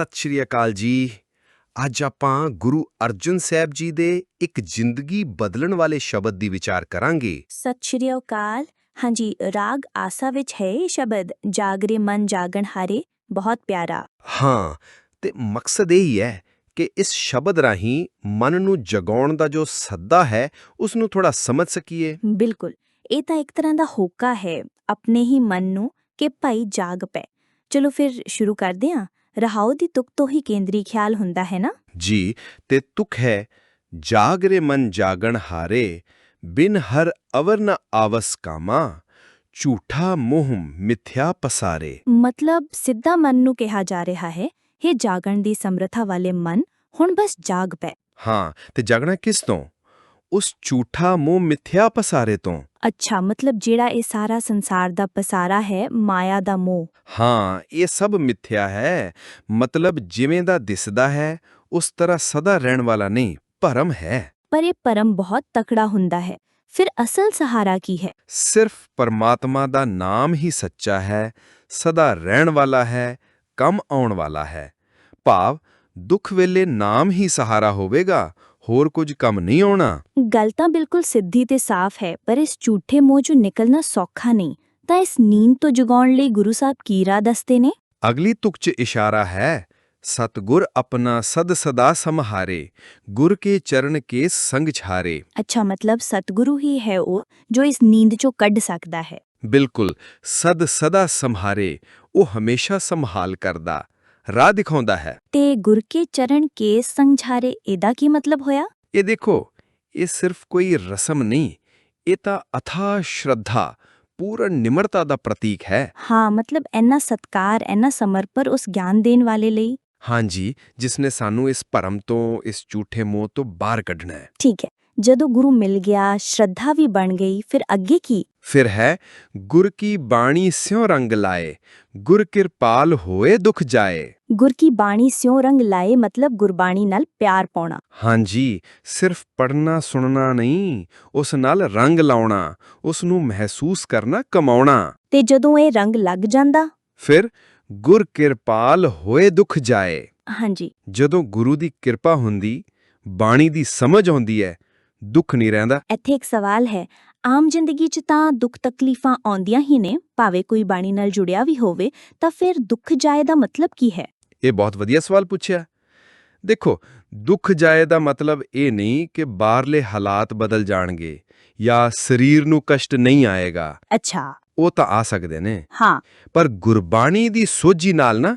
ਸਤਿ ਸ਼੍ਰੀ ਅਕਾਲ ਜੀ। ਅੱਜ ਆਪਾਂ ਗੁਰੂ ਅਰਜਨ ਸਾਹਿਬ ਜੀ ਦੇ ਇੱਕ ਜ਼ਿੰਦਗੀ ਬਦਲਣ ਵਾਲੇ ਸ਼ਬਦ ਦੀ ਵਿਚਾਰ ਕਰਾਂਗੇ। ਸਤਿ ਸ਼੍ਰੀ ਅਕਾਲ। ਹਾਂਜੀ ਰਾਗ ਆਸਾ ਵਿੱਚ ਹੈ ਇਹ ਸ਼ਬਦ? ਜਾਗਰੇ ਮਨ ਜਾਗਣ ਹਾਰੇ ਬਹੁਤ ਪਿਆਰਾ। ਹਾਂ ਤੇ ਮਕਸਦ ਇਹ ਹੀ ਹੈ ਕਿ ਇਸ ਸ਼ਬਦ ਰਾਹੀਂ ਮਨ ਨੂੰ ਜਗਾਉਣ ਦਾ ਜੋ ਸੱਦਾ ਹੈ ਉਸ ਨੂੰ ਥੋੜਾ ਸਮਝ ਸਕੀਏ। ਬਿਲਕੁਲ। ਇਹ ਤਾਂ ਇੱਕ ਤਰ੍ਹਾਂ ਦਾ ਹੋਕਾ ਹੈ ਆਪਣੇ ਹੀ ਮਨ ਨੂੰ ਕਿ ਭਾਈ ਜਾਗ ਪੈ। ਚਲੋ ਫਿਰ ਸ਼ੁਰੂ ਕਰਦੇ ਹਾਂ। ਰਹਾਉ ਦੀ ਤੁਕ ਤੋਂ ਹੀ ਕੇਂਦਰੀ ਖਿਆਲ ਹੁੰਦਾ ਹੈ ਨਾ ਜੀ ਤੇ ਤੁਕ ਹੈ ਜਾਗਰੇ ਮਨ ਜਾਗਣ ਹਾਰੇ ਬਿਨ ਹਰ ਅਵਰ ਨ ਆਵਸ ਕਾਮਾ ਝੂਠਾ ਮੋਹ ਮਿਥਿਆ ਪਸਾਰੇ ਮਤਲਬ ਸਿੱਧਾ ਮਨ ਨੂੰ ਕਿਹਾ ਜਾ ਰਿਹਾ ਹੈ ਇਹ ਜਾਗਣ ਦੀ ਸਮਰੱਥਾ ਵਾਲੇ ਮਨ ਹੁਣ ਬਸ ਜਾਗ ਪੈ ਹਾਂ ਤੇ ਜਾਗਣਾ ਕਿਸ ਤੋਂ ਉਸ ਝੂਠਾ ਮੋਹ ਮਿਥਿਆ ਪਸਾਰੇ ਤੋਂ ਅੱਛਾ ਮਤਲਬ ਜਿਹੜਾ ਇਹ ਸਾਰਾ ਸੰਸਾਰ ਦਾ ਪਸਾਰਾ ਹੈ ਮਾਇਆ ਦਾ ਮੋਹ ਹਾਂ ਇਹ ਸਭ ਮਿਥਿਆ ਹੈ ਮਤਲਬ ਜਿਵੇਂ ਦਾ ਦਿਸਦਾ ਹੈ ਉਸ ਤਰ੍ਹਾਂ ਸਦਾ ਰਹਿਣ ਵਾਲਾ ਨਹੀਂ ਭਰਮ ਹੈ ਪਰ ਇਹ ਪਰਮ ਬਹੁਤ ਤਕੜਾ ਹੁੰਦਾ ਹੈ ਫਿਰ ਅਸਲ ਸਹਾਰਾ ਕੀ ਹੈ ਸਿਰਫ ਪਰਮਾਤਮਾ ਦਾ ਨਾਮ ਹੀ ਸੱਚਾ ਹੈ ਸਦਾ ਰਹਿਣ ਵਾਲਾ ਹੈ ਕੰਮ ਆਉਣ ਵਾਲਾ ਹੈ ਭਾਵ ਦੁੱਖ ਵੇਲੇ ਨਾਮ ਹੀ ਸਹਾਰਾ ਹੋਵੇਗਾ ਹੋਰ ਕੁਝ ਕੰਮ ਨਹੀਂ ਆਉਣਾ? ਗੱਲ ਤਾਂ ਬਿਲਕੁਲ ਸਿੱਧੀ ਤੇ ਸਾਫ਼ ਹੈ ਪਰ ਇਸ ਝੂਠੇ ਮੋਹ ਚੋਂ ਨਿਕਲਣਾ ਸੌਖਾ ਨਹੀਂ। ਤਾਂ ਇਸ ਨੀਂਦ ਤੋਂ ਜਗਾਉਣ ਲਈ ਗੁਰੂ ਸਾਹਿਬ ਕੀ ਰਾਹ ਦੱਸਦੇ ਨੇ? ਅਗਲੀ ਤੁਕ 'ਚ ਇਸ਼ਾਰਾ ਹੈ ਸਤਗੁਰ ਆਪਣਾ ਸਦ ਸਦਾ ਸਮਹਾਰੇ ਗੁਰ ਕੇ ਚਰਨ ਕੇ ਸੰਗ ਛਾਰੇ। ਅੱਛਾ ਮਤਲਬ ਸਤਿਗੁਰੂ ਹੀ ਹੈ ਉਹ ਜੋ ਇਸ ਨੀਂਦ ਚੋਂ ਕੱਢ ਸਕਦਾ ਹੈ। ਬਿਲਕੁਲ ਸਦ ਸਦਾ ਸਮਹਾਰੇ ਉਹ ਹਮੇਸ਼ਾ ਸੰਭਾਲ ਕਰਦਾ। ਰਾਹ ਦਿਖਾਉਂਦਾ ਹੈ। ਤੇ ਗੁਰ ਕੇ ਚਰਨ ਕੇ ਸੰਝਾਰੇ ਇਹਦਾ ਕੀ ਮਤਲਬ ਹੋਇਆ? ਇਹ ਦੇਖੋ ਇਹ ਸਿਰਫ ਕੋਈ ਰਸਮ ਨਹੀਂ ਇਹ ਤਾਂ ਅਥਾ ਸ਼ਰਧਾ ਪੂਰਨ ਨਿਮਰਤਾ ਦਾ ਪ੍ਰਤੀਕ ਹੈ। ਹਾਂ ਮਤਲਬ ਐਨਾ ਸਤਕਾਰ ਐਨਾ ਸਮਰਪਣ ਉਸ ਗਿਆਨ ਦੇਣ ਵਾਲੇ ਲਈ। ਹਾਂਜੀ ਜਿਸ ਨੇ ਸਾਨੂੰ ਇਸ ਭਰਮ ਤੋਂ ਇਸ ਝੂਠੇ ਮੋਹ ਤੋਂ ਬਾਹਰ ਕੱਢਣਾ ਹੈ। ਠੀਕ ਹੈ। ਜਦੋਂ ਗੁਰੂ ਮਿਲ ਗਿਆ ਸ਼ਰਧਾ ਵੀ ਬਣ ਗਈ ਫਿਰ ਅੱਗੇ ਕੀ? ਫਿਰ ਹੈ ਗੁਰ ਕੀ ਬਾਣੀ ਸਿਉ ਰੰਗ ਲਾਏ ਗੁਰ ਕਿਰਪਾਲ ਹੋਏ ਦੁਖ ਜਾਏ। ਗੁਰ ਕੀ ਬਾਣੀ ਸਿਉ ਰੰਗ ਲਾਏ ਮਤਲਬ ਗੁਰਬਾਣੀ ਨਾਲ ਪਿਆਰ ਪਾਉਣਾ। ਹਾਂਜੀ ਸਿਰਫ ਪੜਨਾ ਸੁਣਨਾ ਨਹੀਂ ਉਸ ਨਾਲ ਰੰਗ ਲਾਉਣਾ ਉਸ ਨੂੰ ਮਹਿਸੂਸ ਕਰਨਾ ਕਮਾਉਣਾ। ਤੇ ਜਦੋਂ ਇਹ ਰੰਗ ਲੱਗ ਜਾਂਦਾ? ਫਿਰ ਗੁਰ ਕਿਰਪਾਲ ਹੋਏ ਦੁਖ ਜਾਏ। ਹਾਂਜੀ। ਜਦੋਂ ਗੁਰੂ ਦੀ ਕਿਰਪਾ ਹੁੰਦੀ ਬਾਣੀ ਦੀ ਸਮਝ ਆਉਂਦੀ ਹੈ ਦੁੱਖ ਨਹੀਂ ਰਹਿੰਦਾ। ਇੱਥੇ ਇੱਕ ਸਵਾਲ ਹੈ। ਆਮ ਜ਼ਿੰਦਗੀ 'ਚ ਤਾਂ ਦੁੱਖ ਤਕਲੀਫਾਂ ਆਉਂਦੀਆਂ ਹੀ ਨੇ ਭਾਵੇਂ ਕੋਈ ਬਾਣੀ ਨਾਲ ਜੁੜਿਆ ਵੀ ਹੋਵੇ ਤਾਂ ਫਿਰ ਦੁੱਖ ਜਾਏ ਦਾ ਮਤਲਬ ਕੀ ਹੈ? ਇਹ ਬਹੁਤ ਵਧੀਆ ਸਵਾਲ ਪੁੱਛਿਆ। ਦੇਖੋ ਦੁੱਖ ਜਾਏ ਦਾ ਮਤਲਬ ਇਹ ਨਹੀਂ ਕਿ ਬਾਹਰਲੇ ਹਾਲਾਤ ਬਦਲ ਜਾਣਗੇ ਜਾਂ ਸਰੀਰ ਨੂੰ ਕਸ਼ਟ ਨਹੀਂ ਆਏਗਾ। ਅੱਛਾ। ਉਹ ਤਾਂ ਆ ਸਕਦੇ ਨੇ। ਹਾਂ। ਪਰ ਗੁਰਬਾਣੀ ਦੀ ਸੋਝੀ ਨਾਲ ਨਾ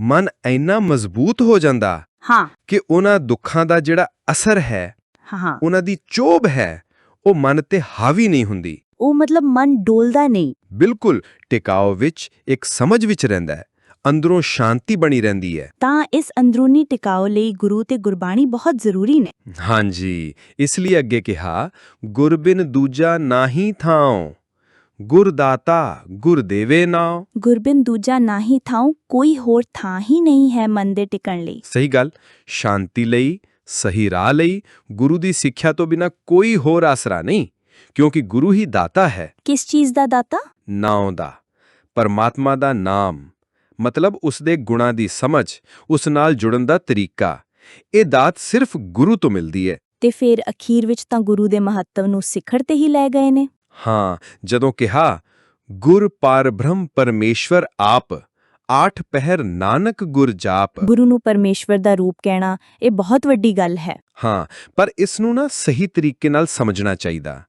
ਮਨ ਇੰਨਾ ਮਜ਼ਬੂਤ ਹੋ ਜਾਂਦਾ ਹਾਂ। ਕਿ ਉਹਨਾਂ ਦੁੱਖਾਂ ਦਾ ਜਿਹੜਾ ਅਸਰ ਹੈ ਹਾਂ। ਉਹਨਾਂ ਦੀ ਚੋਭ ਹੈ ਉਹ ਮਨ ਤੇ ਹਾਵੀ ਨਹੀਂ ਹੁੰਦੀ। ਉਹ ਮਤਲਬ ਮਨ ਡੋਲਦਾ ਨਹੀਂ। ਬਿਲਕੁਲ ਟਿਕਾਓ ਵਿੱਚ ਇੱਕ ਸਮਝ ਵਿੱਚ ਰਹਿੰਦਾ ਹੈ ਅੰਦਰੋਂ ਸ਼ਾਂਤੀ ਬਣੀ ਰਹਿੰਦੀ ਹੈ। ਤਾਂ ਇਸ ਅੰਦਰੂਨੀ ਟਿਕਾਓ ਲਈ ਗੁਰੂ ਤੇ ਗੁਰਬਾਣੀ ਬਹੁਤ ਜ਼ਰੂਰੀ ਨੇ। ਹਾਂਜੀ ਇਸ ਲਈ ਅੱਗੇ ਕਿਹਾ ਗੁਰਬਿਨ ਦੂਜਾ ਨਾਹੀ ਥਾਉ ਗੁਰਦਾਤਾ ਗੁਰ ਦੇਵੇ ਨਾਉ। ਗੁਰਬਿਨ ਦੂਜਾ ਨਾਹੀ ਥਾਉ ਕੋਈ ਹੋਰ ਥਾਂ ਹੀ ਨਹੀਂ ਹੈ ਮਨ ਦੇ ਟਿਕਣ ਲਈ। ਸਹੀ ਗੱਲ ਸ਼ਾਂਤੀ ਲਈ ਸਹੀ ਰਾਹ ਲਈ ਗੁਰੂ ਦੀ ਸਿੱਖਿਆ ਤੋਂ ਬਿਨਾ ਕੋਈ ਹੋਰ ਆਸਰਾ ਨਹੀਂ ਕਿਉਂਕਿ ਗੁਰੂ ਹੀ ਦਾਤਾ ਹੈ। ਕਿਸ ਚੀਜ਼ ਦਾ ਦਾਤਾ? ਨਾਉ ਦਾ। ਪਰਮਾਤਮਾ ਦਾ ਨਾਮ। ਮਤਲਬ ਉਸ ਦੇ ਗੁਣਾਂ ਦੀ ਸਮਝ ਉਸ ਨਾਲ ਜੁੜਨ ਦਾ ਤਰੀਕਾ। ਇਹ ਦਾਤ ਸਿਰਫ ਗੁਰੂ ਤੋਂ ਮਿਲਦੀ ਹੈ। ਤੇ ਫਿਰ ਅਖੀਰ ਵਿੱਚ ਤਾਂ ਗੁਰੂ ਦੇ ਮਹੱਤਵ ਨੂੰ ਸਿਖਰ ਤੇ ਹੀ ਲੈ ਗਏ ਨੇ। ਹਾਂ ਜਦੋਂ ਕਿਹਾ ਗੁਰ ਪਰ ਬ੍ਰਹਮ ਪਰਮੇਸ਼ਵਰ ਆਪ। ਆਠ ਪਹਿਰ ਨਾਨਕ ਗੁਰ ਜਾਪ। ਗੁਰੂ ਨੂੰ ਪਰਮੇਸ਼ਵਰ ਦਾ ਰੂਪ ਕਹਿਣਾ ਇਹ ਬਹੁਤ ਵੱਡੀ ਗੱਲ ਹੈ। ਹਾਂ ਪਰ ਇਸ ਨੂੰ ਨਾ ਸਹੀ ਤਰੀਕੇ ਨਾਲ ਸਮਝਣਾ ਚਾਹੀਦਾ।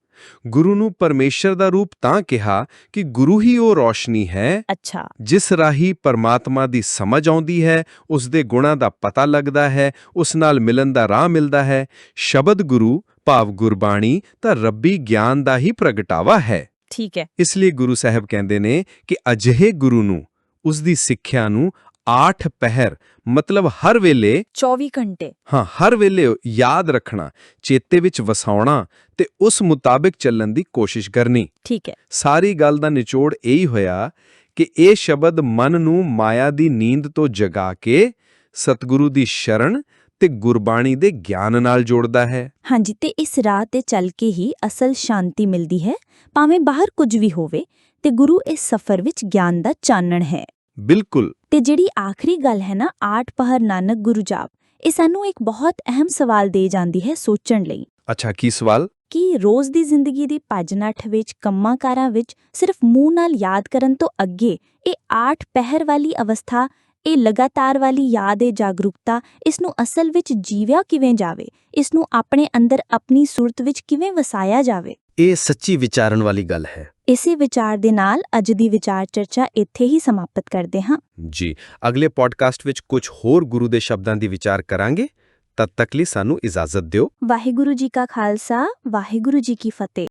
ਗੁਰੂ ਨੂੰ ਪਰਮੇਸ਼ਰ ਦਾ ਰੂਪ ਤਾਂ ਕਿਹਾ ਕਿ ਗੁਰੂ ਹੀ ਉਹ ਰੋਸ਼ਨੀ ਹੈ ਅੱਛਾ। ਜਿਸ ਰਾਹੀ ਪਰਮਾਤਮਾ ਦੀ ਸਮਝ ਆਉਂਦੀ ਹੈ ਉਸ ਦੇ ਗੁਣਾਂ ਦਾ ਪਤਾ ਲੱਗਦਾ ਹੈ ਉਸ ਨਾਲ ਮਿਲਣ ਦਾ ਰਾਹ ਮਿਲਦਾ ਹੈ। ਸ਼ਬਦ ਗੁਰੂ ਭਾਵ ਗੁਰਬਾਣੀ ਤਾਂ ਰੱਬੀ ਗਿਆਨ ਦਾ ਹੀ ਪ੍ਰਗਟਾਵਾ ਹੈ। ਠੀਕ ਹੈ। ਇਸ ਲਈ ਗੁਰੂ ਸਾਹਿਬ ਕਹਿੰਦੇ ਨੇ ਕਿ ਅਜਿਹੇ ਗੁਰੂ ਨੂੰ ਉਸ ਦੀ ਸਿੱਖਿਆ ਨੂੰ ਆਠ ਪਹਿਰ ਮਤਲਬ ਹਰ ਵੇਲੇ 24 ਘੰਟੇ। ਹਾਂ ਹਰ ਵੇਲੇ ਯਾਦ ਰੱਖਣਾ ਚੇਤੇ ਵਿੱਚ ਵਸਾਉਣਾ ਤੇ ਉਸ ਮੁਤਾਬਿਕ ਚੱਲਣ ਦੀ ਕੋਸ਼ਿਸ਼ ਕਰਨੀ। ਠੀਕ ਹੈ। ਸਾਰੀ ਗੱਲ ਦਾ ਨਿਚੋੜ ਇਹੀ ਹੋਇਆ ਕਿ ਇਹ ਸ਼ਬਦ ਮਨ ਨੂੰ ਮਾਇਆ ਦੀ ਨੀਂਦ ਤੋਂ ਜਗਾ ਕੇ ਸਤਿਗੁਰੂ ਦੀ ਸ਼ਰਨ ਤੇ ਗੁਰਬਾਣੀ ਦੇ ਗਿਆਨ ਨਾਲ ਜੋੜਦਾ ਹੈ। ਹਾਂਜੀ ਤੇ ਇਸ ਰਾਹ ਤੇ ਚੱਲ ਕੇ ਹੀ ਅਸਲ ਸ਼ਾਂਤੀ ਮਿਲਦੀ ਹੈ ਭਾਵੇਂ ਬਾਹਰ ਕੁਝ ਵੀ ਹੋਵੇ। ਤੇ ਗੁਰੂ ਇਸ ਸਫ਼ਰ ਵਿੱਚ ਗਿਆਨ ਦਾ ਚਾਨਣ ਹੈ। ਬਿਲਕੁਲ। ਤੇ ਜਿਹੜੀ ਆਖਰੀ ਗੱਲ ਹੈ ਨਾ ਆਠ ਪਹਰ ਨਾਨਕ ਗੁਰੂ ਜਾਪ ਇਹ ਸਾਨੂੰ ਇੱਕ ਬਹੁਤ ਅਹਿਮ ਸਵਾਲ ਦੇ ਜਾਂਦੀ ਹੈ ਸੋਚਣ ਲਈ। ਅੱਛਾ ਕੀ ਸਵਾਲ? ਕਿ ਰੋਜ਼ ਦੀ ਜ਼ਿੰਦਗੀ ਦੀ ਭੱਜ ਨੱਠ ਵਿੱਚ ਕੰਮਾਂ ਕਾਰਾਂ ਵਿੱਚ ਸਿਰਫ ਮੂੰਹ ਨਾਲ ਯਾਦ ਕਰਨ ਤੋਂ ਅੱਗੇ ਇਹ ਆਠ ਪਹਿਰ ਵਾਲੀ ਅਵਸਥਾ ਇਹ ਲਗਾਤਾਰ ਵਾਲੀ ਯਾਦ ਇਹ ਜਾਗਰੂਕਤਾ ਇਸ ਨੂੰ ਅਸਲ ਵਿੱਚ ਜੀਵਿਆ ਕਿਵੇਂ ਜਾਵੇ? ਇਸ ਨੂੰ ਆਪਣੇ ਅੰਦਰ ਆਪਣੀ ਸੁਰਤ ਵਿੱਚ ਕਿਵੇਂ ਵਸਾਇਆ ਜਾਵੇ? ਇਹ ਸੱਚੀ ਵਿਚਾਰਨ ਵਾਲੀ ਗੱਲ ਹੈ। ਇਸੇ ਵਿਚਾਰ ਦੇ ਨਾਲ ਅੱਜ ਦੀ ਵਿਚਾਰ ਚਰਚਾ ਇੱਥੇ ਹੀ ਸਮਾਪਤ ਕਰਦੇ ਹਾਂ। ਜੀ ਅਗਲੇ ਪੋਡਕਾਸਟ ਵਿੱਚ ਕੁਝ ਹੋਰ ਗੁਰੂ ਦੇ ਸ਼ਬਦਾਂ ਦੀ ਵਿਚਾਰ ਕਰਾਂਗੇ। ਤਦ ਤੱਕ ਲਈ ਸਾਨੂੰ ਇਜਾਜ਼ਤ ਦਿਓ। ਵਾਹਿਗੁਰੂ ਜੀ ਕਾ ਖਾਲਸਾ ਵਾਹਿਗੁਰੂ ਜੀ ਕੀ ਫਤਿਹ।